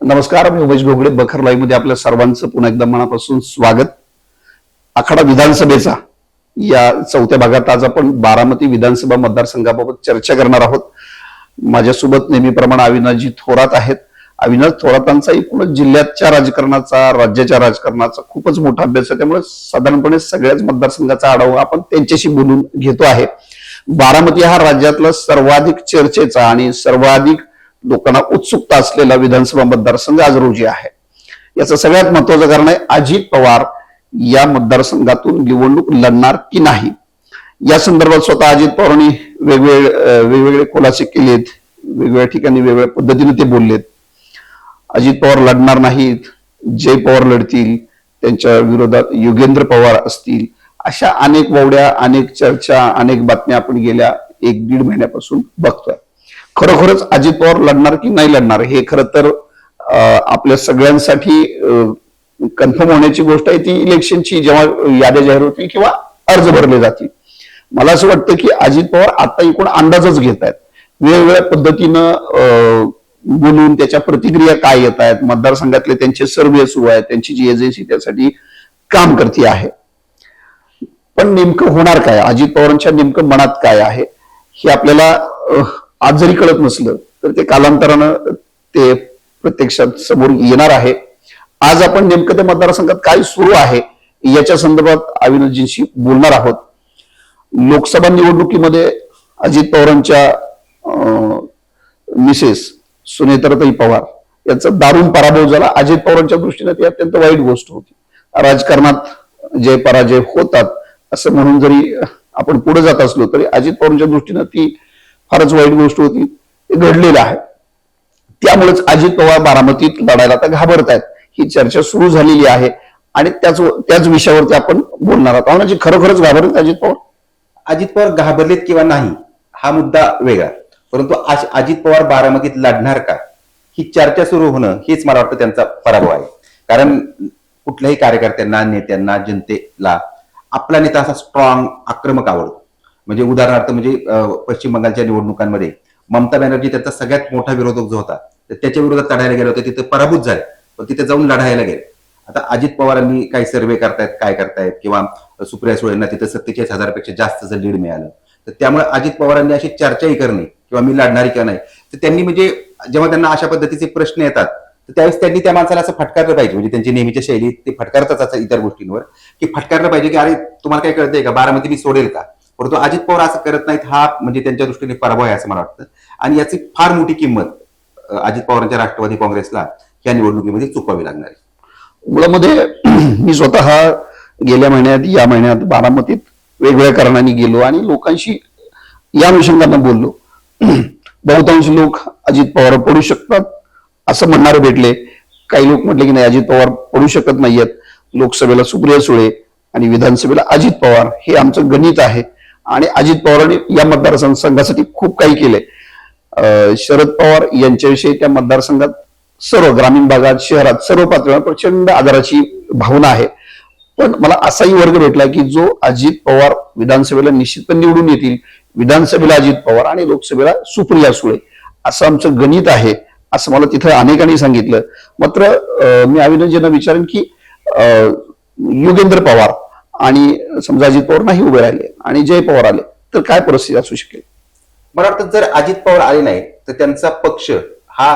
नमस्कार मी उमेश घोगडे बखर लाईव्हमध्ये आपल्या सर्वांचं पुन्हा एकदा मनापासून स्वागत. आखाडा विधानसभेचा या चौथ्या भागात आज आपण बारामती विधानसभा मतदारसंघाबाबत चर्चा करणार आहोत. माझ्यासोबत नेहमीप्रमाणे अविनाशजी थोरात आहेत. अविनाश थोरातांचा एकूणच जिल्ह्याच्या राजकारणाचा राज्याच्या राजकारणाचा खूपच मोठा अभ्यास आहे. त्यामुळे साधारणपणे सगळ्याच मतदारसंघाचा आढावा आपण त्यांच्याशी बोलून घेतो आहे. बारामती हा राज्यातला सर्वाधिक चर्चेचा आणि सर्वाधिक लोकांना उत्सुकता असलेला विधानसभा मतदारसंघ आज रोजी आहे. याचं सगळ्यात महत्वाचं कारण आहे अजित पवार या मतदारसंघातून निवडणूक लढणार की नाही? या संदर्भात स्वतः अजित पवारांनी वेगवेगळे वेगवेगळे खुलासे केलेत वेगवेगळ्या ठिकाणी वेगवेगळ्या पद्धतीने ते बोललेत. अजित पवार लढणार नाहीत जय पवार लढतील त्यांच्या विरोधात योगेंद्र पवार असतील अशा अनेक वावड्या अनेक चर्चा अनेक बातम्या आपण गेल्या एक दीड महिन्यापासून बघतोय. खरोखरच अजित पवार लढणार की नाही लढणार हे खरं तर आपल्या सगळ्यांसाठी कन्फर्म होण्याची गोष्ट आहे. ती इलेक्शनची जेव्हा याद्या जाहीर होतील किंवा अर्ज भरले जातील. मला असं वाटतं की अजित पवार आता एकूण अंदाजच घेत आहेत. वेगवेगळ्या पद्धतीनं बोलून त्याच्या प्रतिक्रिया काय येत आहेत. मतदारसंघातले त्यांचे सर्वे सुरू आहेत. त्यांची जी एजन्सी त्यासाठी काम करते आहे. पण नेमकं होणार काय? अजित पवारांच्या नेमकं मनात काय आहे? हे आपल्याला आज जरी कळत नसलं तर ते कालांतरानं ते प्रत्यक्षात समोर येणार आहे. आज आपण नेमकं त्या मतदारसंघात काय सुरू आहे याच्या संदर्भात अविनाशजींशी बोलणार आहोत. लोकसभा निवडणुकीमध्ये अजित पवारांच्या अं, मिसेस सुनेत्रताई पवार यांचा दारुण पराभव झाला. अजित पवारांच्या दृष्टीने ती अत्यंत वाईट गोष्ट होती. राजकारणात जय पराजय होतात असं म्हणून जरी आपण पुढे जात असलो तरी अजित पवारांच्या दृष्टीनं ती फारच वाईट गोष्ट होती. ते घडलेलं आहे. त्यामुळेच अजित पवार बारामतीत लढायला आता घाबरत आहेत ही चर्चा सुरू झालेली आहे. आणि त्याच त्याच विषयावरती आपण बोलणार आहोत. म्हणजे खरोखरच घाबरत अजित पवार? अजित पवार घाबरलेत किंवा नाही हा मुद्दा वेगळा. परंतु आज अजित पवार बारामतीत लढणार का? ही चर्चा सुरू होणं हेच मला वाटतं त्यांचा पराभव आहे. कारण कुठल्याही कार्यकर्त्यांना नेत्यांना जनतेला आपला नेता असा स्ट्रॉंग आक्रमक आवडतो. म्हणजे उदाहरणार्थ म्हणजे पश्चिम बंगालच्या निवडणुकांमध्ये ममता बॅनर्जी त्यांचा सगळ्यात मोठा विरोधक जो होता तर त्याच्या विरोधात लढायला गेले होते तिथे पराभूत झाले. पण तिथे जाऊन लढायला गेले. आता अजित पवारांनी काही सर्वे करतायत काय करतायत किंवा सुप्रिया सुळेंना तिथे सत्तेचाळीस हजारपेक्षा जास्त जर लीड मिळालं तर त्यामुळे अजित पवारांनी अशी चर्चाही करणे किंवा मी लढणारी का नाही तर त्यांनी म्हणजे जेव्हा त्यांना अशा पद्धतीचे प्रश्न येतात तर त्यावेळेस त्यांनी त्या माणसाला असं फटकारलं पाहिजे. म्हणजे त्यांची नेहमीच्या शैलीत ते फटकारतात असं इतर गोष्टींवर की फटकारलं पाहिजे की अरे तुम्हाला काय कळतंय का? बारामती मी सोडेल का? परंतु अजित पवार असं करत नाहीत हा म्हणजे त्यांच्या दृष्टीने पराभव आहे असं मला वाटतं. आणि याची फार मोठी किंमत अजित पवारांच्या राष्ट्रवादी काँग्रेसला या निवडणुकीमध्ये चुकवावी लागणार आहे. मुळामध्ये मी स्वतः गेल्या महिन्यात या महिन्यात बारामतीत वेगवेगळ्या कारणाने गेलो आणि लोकांशी या अनुषंगानं बोललो. बहुतांश लोक अजित पवार पडू शकतात असं म्हणणारे भेटले. काही लोक म्हटले की नाही अजित पवार पडू शकत नाहीयेत. लोकसभेला सुप्रिया सुळे आणि विधानसभेला अजित पवार हे आमचं गणित आहे. आणि अजित पवारांनी या मतदारसंघासाठी खूप काही केलंय. शरद पवार यांच्याविषयी त्या मतदारसंघात सर्व ग्रामीण भागात शहरात सर्व पातळीवर प्रचंड आदराची भावना आहे. पण मला असाही वर्ग भेटला की जो अजित पवार विधानसभेला निश्चितपणे निवडून येतील. विधानसभेला अजित पवार आणि लोकसभेला सुप्रिया सुळे. असं आमचं गणित आहे असं मला तिथं अनेकांनी सांगितलं. मात्र मी अविनाशजींना विचारेन की युगेंद्र योगेंद्र पवार आणि समजा अजित पवार नाही उभे राहिले आणि जय पवार आले तर काय परिस्थिती असू शकेल? मला वाटतं जर अजित पवार आले नाही तर त्यांचा पक्ष हा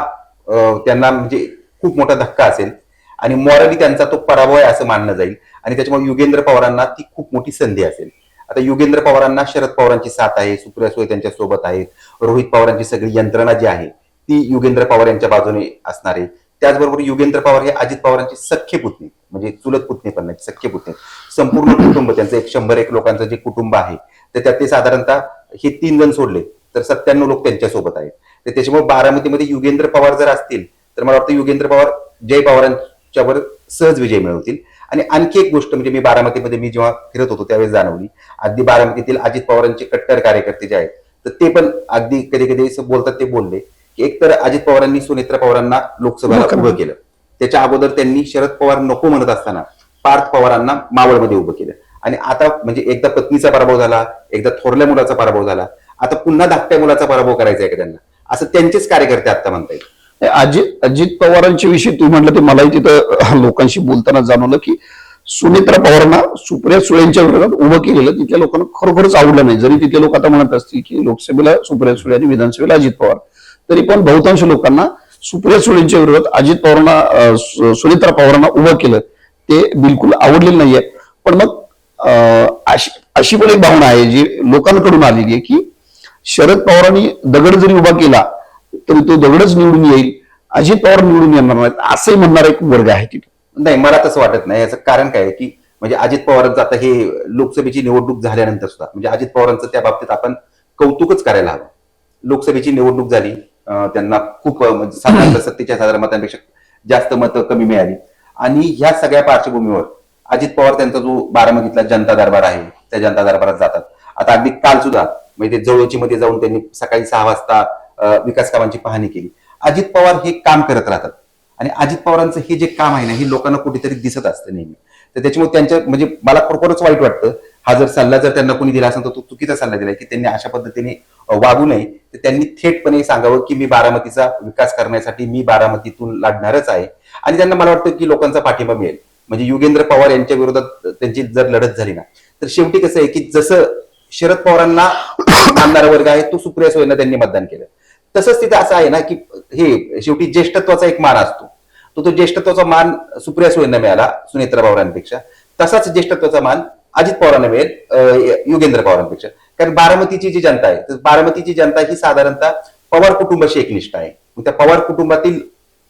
त्यांना म्हणजे खूप मोठा धक्का असेल. आणि मॉरली त्यांचा तो पराभव आहे असं मानलं जाईल. आणि त्याच्यामुळे युगेंद्र पवारांना ती खूप मोठी संधी असेल. आता युगेंद्र पवारांना शरद पवारांची साथ आहे सुप्रिया सुळे त्यांच्यासोबत आहेत रोहित पवारांची सगळी यंत्रणा जी आहे ती युगेंद्र पवार यांच्या बाजूने असणार आहे. त्याचबरोबर युगेंद्र पवार हे अजित पवारांची सख्य पुतणी म्हणजे चुलत पुतणी पण नाही सख्य पुतणी. संपूर्ण कुटुंब त्यांचं एक शंभर एक लोकांचं जे कुटुंब आहे तर त्यात ते साधारणतः हे तीन जण सोडले तर सत्त्याण्णव लोक त्यांच्यासोबत आहेत. तर त्याच्यामुळे बारामतीमध्ये युगेंद्र पवार जर असतील तर मला वाटतं युगेंद्र पवार जय पवारांच्यावर सहज विजय मिळवतील. आणि आणखी एक गोष्ट म्हणजे मी बारामतीमध्ये मी जेव्हा फिरत होतो त्यावेळेस जाणवली अगदी बारामतीतील अजित पवारांचे कट्टर कार्यकर्ते जे आहेत तर ते पण अगदी कधी कधी बोलतात ते बोलले. की एक तर अजित पवारांनी सुनेत्रा पवारांना लोकसभेला उभं केलं. त्याच्या अगोदर त्यांनी शरद पवार नको म्हणत असताना पार्थ पवारांना मावळमध्ये उभं केलं. आणि आता म्हणजे एकदा पत्नीचा पराभव झाला एकदा थोरल्या मुलाचा पराभव झाला आता पुन्हा धाकट्या मुलाचा पराभव करायचा आहे का त्यांना? असं त्यांचेच कार्यकर्ते आता म्हणतायत. अजित अजित पवारांच्या विषयी तुम्ही म्हटलं ते मलाही तिथं लोकांशी बोलताना जाणवलं की सुनेत्रा पवारांना सुप्रिया सुळेंच्या विरोधात उभं केलेलं तिथल्या लोकांना खरोखरच आवडलं नाही. जरी तिथले लोक आता म्हणत असतील की लोकसभेला सुप्रिया सुळे आणि विधानसभेला अजित पवार. तरी पण बहुतांश लोकांना सुप्रिया सुळेंच्या विरोधात अजित पवारांना सुनित्रा पवारांना उभं केलं. ते बिलकुल आवडलेलं नाहीये. पण मग अं, अशी अशी पण एक भावना आहे जी लोकांकडून आलेली आहे की शरद पवारांनी दगड जरी उभा केला तरी तो दगडच निवडून येईल. अजित पवार निवडून येणार नाहीत असंही म्हणणारा एक वर्ग आहे तिथे. नाही मला तसं वाटत नाही. याचं कारण काय आहे की म्हणजे अजित पवारांचं आता हे लोकसभेची निवडणूक झाल्यानंतर सुद्धा म्हणजे अजित पवारांचं त्या बाबतीत आपण कौतुकच करायला हवं. लोकसभेची निवडणूक झाली त्यांना खूप साधारणतः सत्तेचाळीस हजार मतांपेक्षा जास्त मतं कमी मिळाली. आणि ह्या सगळ्या पार्श्वभूमीवर अजित पवार त्यांचा जो बारामतीतला जनता दरबार आहे त्या जनता दरबारात जातात. आता अगदी काल सुद्धा म्हणजे ते जवळची मध्ये जाऊन त्यांनी सकाळी सहा वाजता विकास कामांची पाहणी केली. अजित पवार हे काम करत राहतात. आणि अजित पवारांचं हे जे काम आहे ना हे लोकांना कुठेतरी दिसत असतं नेहमी. तर त्याच्यामुळे त्यांच्या म्हणजे मला खरोखरच वाईट वाटतं हा जर सल्ला जर त्यांना कोणी दिला असेल तर तो चुकीचा सल्ला दिलाय की त्यांनी अशा पद्धतीने वागू नये. तर त्यांनी थेटपणे सांगावं की मी बारामतीचा विकास करण्यासाठी मी बारामतीतून लढणारच आहे. आणि त्यांना मला वाटतं की लोकांचा पाठिंबा मिळेल. म्हणजे युगेंद्र पवार यांच्या विरोधात त्यांची जर लढत झाली ना तर शेवटी कसं आहे की जसं शरद पवारांना मानणारा वर्ग आहे तो सुप्रिया सुळेंना त्यांनी मतदान केलं. तसंच तिथं असं आहे ना की हे शेवटी ज्येष्ठत्वाचा एक मान असतो. तो तो ज्येष्ठत्वाचा मान सुप्रिया सुळेंना मिळाला सुनेत्रा पवारांपेक्षा तसाच ज्येष्ठत्वाचा मान अजित पवारांना मिळेल योगेंद्र युगेंद्र पवारांपेक्षा. कारण बारामतीची जी जनता आहे तर बारामतीची जनता ही साधारणतः पवार कुटुंबाशी एकनिष्ठ आहे. त्या पवार कुटुंबातील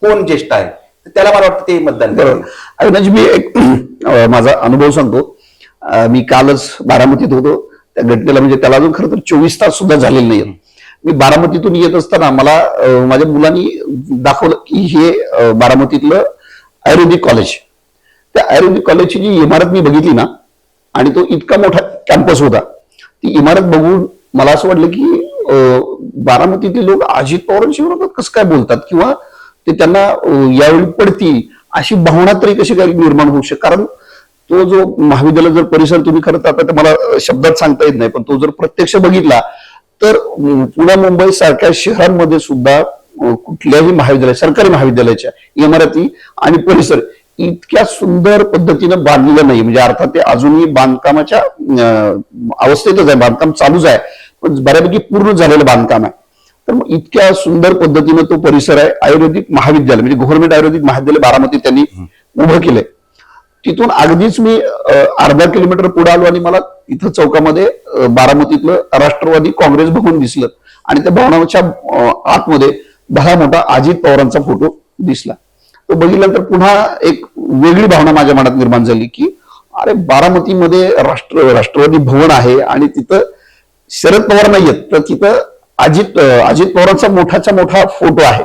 कोण ज्येष्ठ आहे तर त्याला मला वाटतं ते मतदान करेल. बरोबर. म्हणजे मी एक माझा अनुभव सांगतो. मी कालच बारामतीत होतो. त्या घटनेला म्हणजे त्याला अजून खरं तर चोवीस तास सुद्धा झालेले नाहीत मी बारामतीतून येत असताना मला माझ्या मुलांनी दाखवलं की हे बारामतीतलं आयुर्वेदिक कॉलेज. त्या आयुर्वेदिक कॉलेजची जी इमारत मी बघितली ना आणि तो इतका मोठा कॅम्पस होता. ती इमारत बघून मला असं वाटलं की बारामतीतले लोक अजित पवारांशी विरोधात कसं काय बोलतात? किंवा ते त्यांना यावेळी पडतील अशी भावना तरी कशी काय निर्माण होऊ शकते? कारण तो जो महाविद्यालय जर परिसर तुम्ही खरं तर आता मला शब्दात सांगता येत नाही पण तो जर प्रत्यक्ष बघितला तर पुणे मुंबई सारख्या शहरांमध्ये सुद्धा कुठल्याही महाविद्यालय सरकारी महाविद्यालयाच्या इमारती आणि परिसर इतक्या सुंदर पद्धतीनं बांधलेलं नाही. म्हणजे अर्थात ते अजूनही बांधकामाच्या अवस्थेतच आहे. बांधकाम चालूच आहे. पण बऱ्यापैकी पूर्ण झालेलं बांधकाम आहे. तर मग इतक्या सुंदर पद्धतीनं तो परिसर आहे. आयुर्वेदिक महाविद्यालय म्हणजे गव्हर्नमेंट आयुर्वेदिक महाविद्यालय बारामती त्यांनी उभं केलंय. तिथून अगदीच मी अर्धा किलोमीटर पुढे आलो आणि मला इथं चौकामध्ये बारामतीतलं राष्ट्रवादी काँग्रेस भवन दिसलं. आणि त्या भवनाच्या आतमध्ये दहा मोठा अजित पवारांचा फोटो दिसला. तो बघितल्यानंतर पुन्हा एक वेगळी भावना माझ्या मनात निर्माण झाली की अरे बारामतीमध्ये राष्ट्र राष्ट्रवादी भवन आहे आणि तिथं शरद पवार नाहीयेत तर तिथं अजित अजित पवारांचा मोठाचा मोठा फोटो आहे.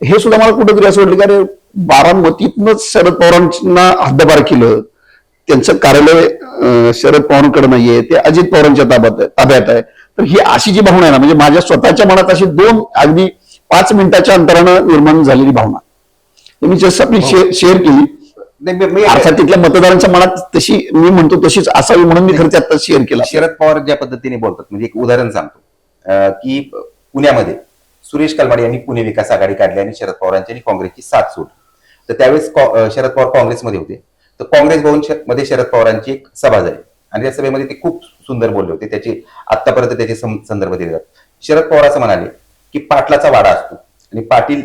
हे सुद्धा मला कुठेतरी असं वाटलं की अरे बारामतीतनंच शरद पवारांना हद्दपार केलं. त्यांचं कार्यालय शरद पवारांकडे नाहीये ते अजित पवारांच्या ताब्यात ताब्यात आहे. तर ही अशी जी भावना आहे ना म्हणजे माझ्या स्वतःच्या मनात अशी दोन अगदी पाच मिनिटाच्या अंतरानं निर्माण झालेली भावना. हे. मी जस्ट आपली शेअर शेअर केली अर्थात तिथल्या मतदारांच्या मनात तशी मी म्हणतो तशीच असावी म्हणून मी खरं ते आता शेअर केला. शरद पवार ज्या पद्धतीने बोलतात म्हणजे एक उदाहरण सांगतो. की पुण्यामध्ये सुरेश कलमाडी यांनी पुणे विकास आघाडी काढली आणि शरद पवारांची आणि काँग्रेसची साथ सोडली. तर त्यावेळेस शरद पवार काँग्रेसमध्ये होते. तर काँग्रेस भवनमध्ये शरद पवारांची एक सभा झाली. आणि त्या सभेमध्ये ते खूप सुंदर बोलले होते. त्याचे आतापर्यंत त्याचे संदर्भ दिले जातात शरद पवार असं म्हणाले की पाटलाचा वाडा असतो आणि पाटील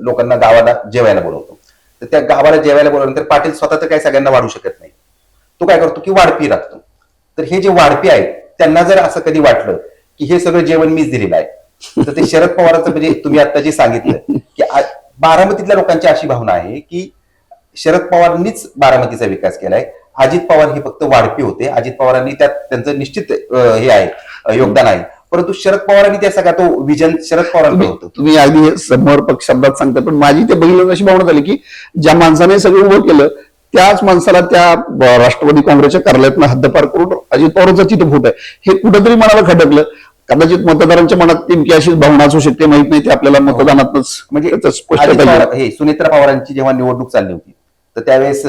लोकांना गावाला जेवायला बोलवतो. तर त्या गावाला जेवायला बोलवल्यानंतर पाटील स्वतः तर काही सगळ्यांना वाढू शकत नाही. तो काय करतो की वाढपी राखतो. तर हे जे वाढपी आहेत त्यांना जर असं कधी वाटलं की हे सगळं जेवण मीच दिलेलं आहे तर ते शरद पवारांचं म्हणजे तुम्ही आता जे सांगितलं की बारामतीतल्या लोकांची अशी भावना आहे की शरद पवारांनीच बारामतीचा विकास केलाय. अजित पवार हे फक्त वाढपी होते. अजित पवारांनी त्यात त्यांचं निश्चित हे आहे योगदान आहे. परंतु शरद पवारांनी त्या सगळा तो विजन शरद तुम्ही होतं. तुम्ही अगदी हे समर्पक शब्दात सांगता पण माझी ते बघितलं अशी भावना झाली की ज्या माणसाने सगळं उभं केलं त्याच माणसाला त्या राष्ट्रवादी काँग्रेसच्या कार्यालयातनं हद्दपार करून अजित पवारांचा तिथं फोटो आहे हे कुठंतरी मनाला खटकलं. कदाचित मतदारांच्या मनात नेमकी अशीच भावना असू शकते माहीत नाही ते आपल्याला मतदानातच म्हणजे पवार. हे सुनेत्रा पवारांची जेव्हा निवडणूक चालली होती तर त्यावेळेस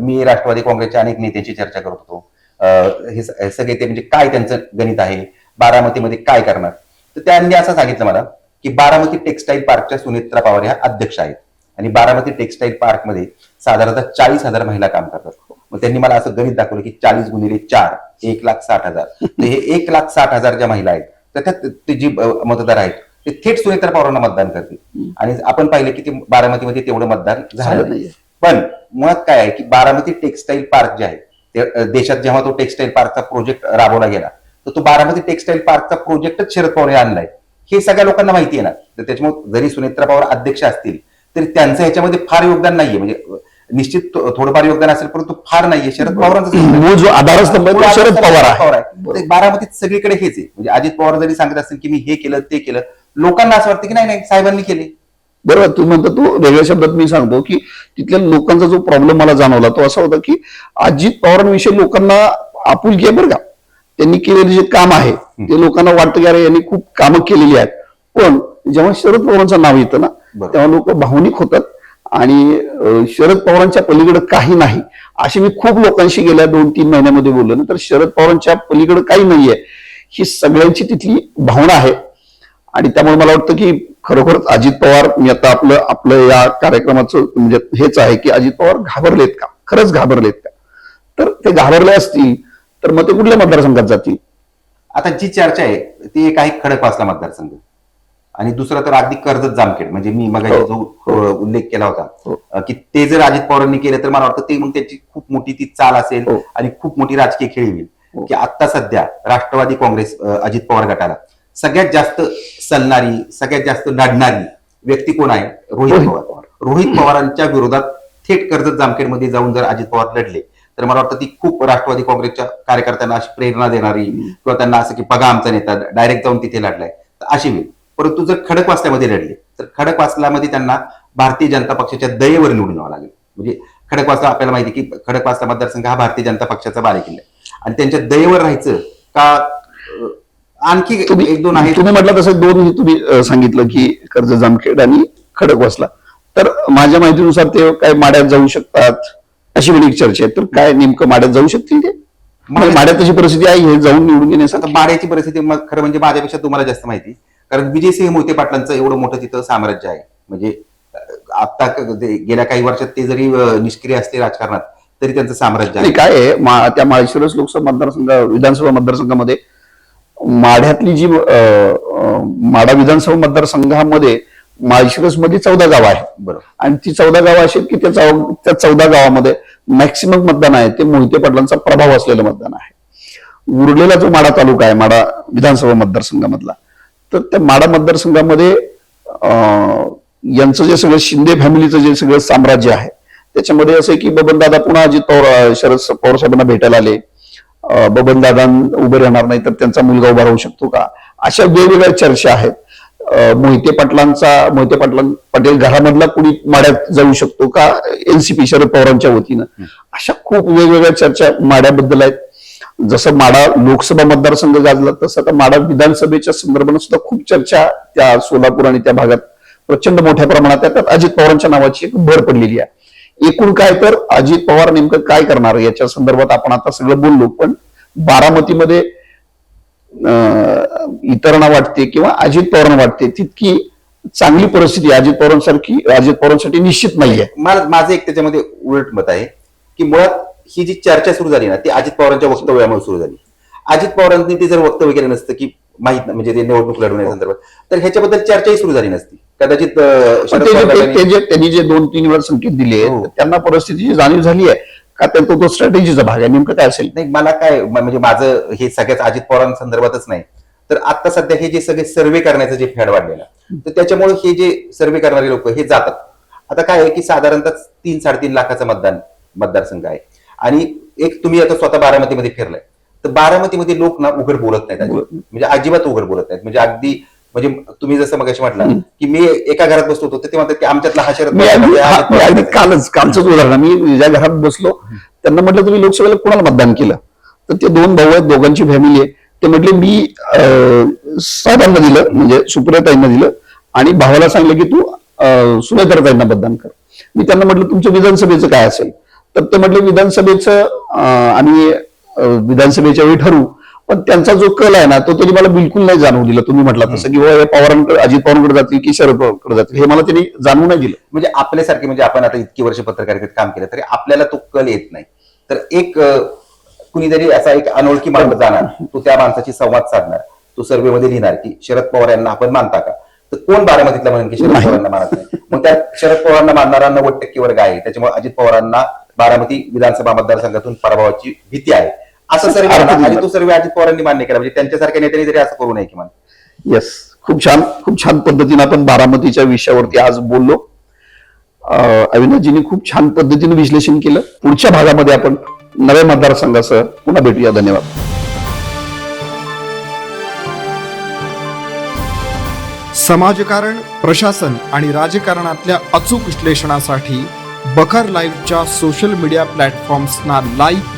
मी राष्ट्रवादी काँग्रेसच्या अनेक नेत्यांची चर्चा करत होतो. हे हे सगळे ते म्हणजे काय त्यांचं गणित आहे? बारामतीमध्ये काय करणार? तर त्यांनी असं सांगितलं मला की बारामती टेक्सटाईल पार्कच्या सुनेत्रा पवार ह्या अध्यक्ष आहेत. आणि बारामती टेक्सटाईल पार्कमध्ये साधारणतः चाळीस हजार महिला काम करतात. मग त्यांनी मला असं गणित दाखवलं की चाळीस गुणिले चार एक लाख साठ हजार. तर हे एक लाख साठ हजार ज्या महिला आहेत तर त्यात ते जी मतदार आहेत ते थेट सुनेत्रा पवारांना मतदान करतील. आणि आपण पाहिलं की ते बारामतीमध्ये तेवढं मतदान झालं नाही. पण मुळात काय आहे की बारामती टेक्सटाईल पार्क जे आहे देशात जेव्हा तो टेक्सटाईल पार्कचा प्रोजेक्ट राबवला गेला तर तो बारामती टेक्सटाईल पार्कचा प्रोजेक्टच शरद पवार यांनी आणलाय. हे सगळ्या लोकांना माहिती आहे ना. तर त्याच्यामुळे जरी सुनेत्रा पवार अध्यक्ष असतील तरी त्यांचं ह्याच्यामध्ये फार योगदान नाहीये. म्हणजे निश्चित थोडंफार योगदान असेल परंतु फार नाहीये. शरद पवारांचं जो आधारस्तंभ शरद पवार आहे. बारामतीत सगळीकडे हेच आहे. म्हणजे अजित पवार जरी सांगत असतील की मी हे केलं ते केलं लोकांना असं वाटतं की नाही नाही साहेबांनी केले. बरोबर तू म्हणतो तू वेगळ्या शब्दात मी सांगतो की तिथल्या लोकांचा जो प्रॉब्लेम मला जाणवला तो असा होता की अजित पवारांविषयी लोकांना आपुलकी आहे बरं का. त्यांनी केलेले जे काम आहे ते लोकांना वाटतं की अरे यांनी खूप कामं केलेली आहेत. पण जेव्हा शरद पवारांचं नाव येतं ना. तेव्हा लोक भावनिक होतात आणि शरद पवारांच्या पलीकडे काही नाही. अशी मी खूप लोकांशी गेल्या दोन तीन महिन्यामध्ये बोललो ना तर शरद पवारांच्या पलीकडे काही नाहीये. ही सगळ्यांची तिथली भावना आहे. आणि त्यामुळे मला वाटतं की खरोखरच अजित पवार मी आता आपलं आपलं या कार्यक्रमाचं म्हणजे हेच आहे की अजित पवार घाबरलेत का? खरंच घाबरलेत का? तर ते घाबरले असतील. तर मग ते कुठल्या मतदारसंघात जातील आता जी चर्चा आहे ती एक आहे खडकवासला मतदारसंघ आणि दुसरा तर अगदी कर्जत जामखेड म्हणजे मी मग हो. जो उल्लेख केला होता हो. की ते जर अजित पवारांनी केलं तर मला वाटतं ते मग त्याची खूप मोठी ती चाल असेल हो. आणि खूप मोठी राजकीय खेळी होईल. की आता सध्या राष्ट्रवादी काँग्रेस अजित पवार गटाला सगळ्यात जास्त सलणारी सगळ्यात जास्त लढणारी व्यक्ती कोण आहे रोहित रोहित पवार रोहित पवारांच्या विरोधात थेट कर्जत जामखेडमध्ये जाऊन जर अजित पवार लढले तर मला वाटतं ती खूप राष्ट्रवादी काँग्रेसच्या कार्यकर्त्यांना अशी प्रेरणा देणारी किंवा त्यांना असं की बघा आमचा नेता डायरेक्ट जाऊन तिथे लढलाय. तर अशी होईल परंतु जर खडकवासल्यामध्ये लढले तर खडकवासल्यामध्ये त्यांना भारतीय जनता पक्षाच्या दयेवर निवडून यावं लागेल. म्हणजे खडकवासला आपल्याला माहिती आहे की खडकवासला मतदारसंघ हा भारतीय जनता पक्षाचा बालेकिल्ला आहे. आणि त्यांच्या दयेवर राहायचं का आणखी तुम्ही एक दोन आहेत. तुम्ही म्हटलं तसं दोन तुम्ही सांगितलं की कर्ज जामखेड आणि खडकवासला तर माझ्या माहितीनुसार ते काय माड्यात जाऊ शकतात. अशी एक चर्चा आहे. तर काय नेमकं माड्यात जाऊ शकतील ते? माड्यात- माड्यात तशी परिस्थिती आहे हे जाऊन निवडून आता येण्यासाठी माड्याची परिस्थिती खरं म्हणजे माझ्यापेक्षा तुम्हाला जास्त माहिती. कारण विजयसिंह मोहिते पाटलांचं एवढं मोठं तिथं साम्राज्य आहे. म्हणजे आता गेल्या काही वर्षात ते जरी निष्क्रिय असले राजकारणात तरी त्यांचं साम्राज्य आहे. काय आहे त्या माळशिरस लोकसभा मतदारसंघ विधानसभा मतदारसंघामध्ये माढ्यातली जी माढा विधानसभा मतदारसंघामध्ये माळशिरसमध्ये चौदा गाव आहे बरोबर आणि ती चौदा गावं अशी आहेत की त्या त्या चौदा गावामध्ये मॅक्सिमम मतदान आहे. ते मोहिते पाटलांचा प्रभाव असलेलं मतदान आहे. उरलेला जो माडा तालुका आहे माडा विधानसभा मतदारसंघामधला तर त्या माडा मतदारसंघामध्ये यांचं जे सगळं शिंदे फॅमिलीचं जे सगळं साम्राज्य आहे त्याच्यामध्ये असं आहे की बबन दादा पुन्हा अजित पवार शरद पवार साहेबांना भेटायला आले. अं, बबन दादा उभे राहणार नाही तर त्यांचा मुलगा उभा राहू शकतो का? अशा वेगवेगळ्या चर्चा आहेत. मोहिते पाटलांचा मोहिते पाटलां पाटील घरामधला कुणी माड्यात जाऊ शकतो का? एनसीपी शरद पवारांच्या वतीनं. अशा खूप वेगवेगळ्या चर्चा माड्याबद्दल आहेत. जसं माडा लोकसभा मतदारसंघ गाजला तसं आता माडा विधानसभेच्या संदर्भाने सुद्धा खूप चर्चा त्या सोलापूर आणि त्या भागात प्रचंड मोठ्या प्रमाणात आहे त्यात अजित पवारांच्या नावाची एक भर पडलेली आहे. एकूण काय तर अजित पवार नेमकं काय करणार याच्या संदर्भात आपण आता सगळं बोललो पण बारामतीमध्ये इतरांना वाटते किंवा अजित पवारांना वाटते तितकी चांगली परिस्थिती अजित पवारांसारखी अजित पवारांसाठी निश्चित नाहीये. मला माझं एक त्याच्यामध्ये उलट मत आहे की मुळात ही जी चर्चा सुरू झाली ना ती अजित पवारांच्या वक्तव्यामुळे सुरू झाली. अजित पवारांनी ते जर वक्तव्य केलं नसतं की माहीत नाही, म्हणजे ते निवडणूक लढवण्याच्या संदर्भात तर ह्याच्याबद्दल चर्चाही सुरू झाली नसती. कदाचित त्यांनी जे दोन तीन वेळा संकेत दिले हो. त्यांना परिस्थितीची जाणीव झाली आहे. का त्यांचा तो स्ट्रॅटेजीचा भाग आहे. नेमकं काय असेल? नाही मला काय म्हणजे माझं हे सगळ्याच अजित पवारांसंदर्भातच नाही. तर आता सध्या हे जे सगळे सर्वे करण्याचं जे फॅड वाढलेलं तर त्याच्यामुळे हे जे सर्वे करणारे लोक हे जातात. आता काय आहे की साधारणतः तीन साडेतीन लाखाचा मतदान मतदारसंघ आहे. आणि एक तुम्ही आता स्वतः बारामतीमध्ये फिरलाय. तर बारामतीमध्ये लोक ना उघड बोलत नाहीत. म्हणजे अजिबात उघड बोलत नाहीत. म्हणजे अगदी म्हणजे तुम्ही जसं मगाशी म्हटलं की मी एका घरात बसलो होतो ते म्हणतात की आमच्यातला हा शरद. कालच कालचंच उदाहरण. मी ज्या घरात बसलो त्यांना म्हटलं तुम्ही लोकसभेला कोणाला मतदान केलं? तर ते दोन भाऊ आहेत दोघांची फॅमिली आहे. ते म्हटले मी साहेबांना दिलं म्हणजे सुप्रियाताईंना दिलं आणि भावाला सांगितलं की तू सुनेत्राताईंना मतदान कर. मी त्यांना म्हटलं तुमचं विधानसभेचं काय असेल? तर ते म्हटले विधानसभेचं आम्ही विधानसभेच्या वेळी ठरवू. पण त्यांचा जो कल आहे ना तो त्यांनी मला बिलकुल नाही जाणवू दिला. तुम्ही म्हटला तसं की हे पवारांकडे अजित पवारांकडे जातील की शरद पवारांकडे जातील? हे मला त्यांनी जाणवू नाही दिलं. म्हणजे आपल्यासारखे म्हणजे आपण आता इतकी वर्ष पत्रकारितेत काम केलं तरी आपल्याला तो कल येत नाही. तर एक कुणीतरी असा एक अनोळखी माणूस जाणार तो त्या माणसाची संवाद साधणार तो सर्व्हे मध्ये लिहिणार की शरद पवार यांना आपण मानता का? तर कोण बारामतीतला म्हणेल की शरद. पवारांना मानत नाही? मग त्या शरद पवारांना मानणारा नव्वद टक्के वर्ग आहे. त्याच्यामुळे अजित पवारांना बारामती विधानसभा मतदारसंघातून पराभवाची भीती आहे. असं सर्वे आणि तो सर्वे अजित पवारांनी मान्य केला म्हणजे त्यांच्यासारख्या नेत्यांनी तरी असं करू नये किमान. येस खूप छान खूप छान पद्धतीने आपण बारामतीच्या विषयावरती आज बोललो. अं, अविनाशजींनी खूप छान पद्धतीने विश्लेषण केलं. पुढच्या भागामध्ये आपण नव्या मतदारसंघासह पुन्हा भेटूया. धन्यवाद. समाजकारण प्रशासन आणि राजकारणातल्या अचूक विश्लेषणासाठी बखर लाईव्हच्या सोशल मीडिया प्लॅटफॉर्म्सना लाईक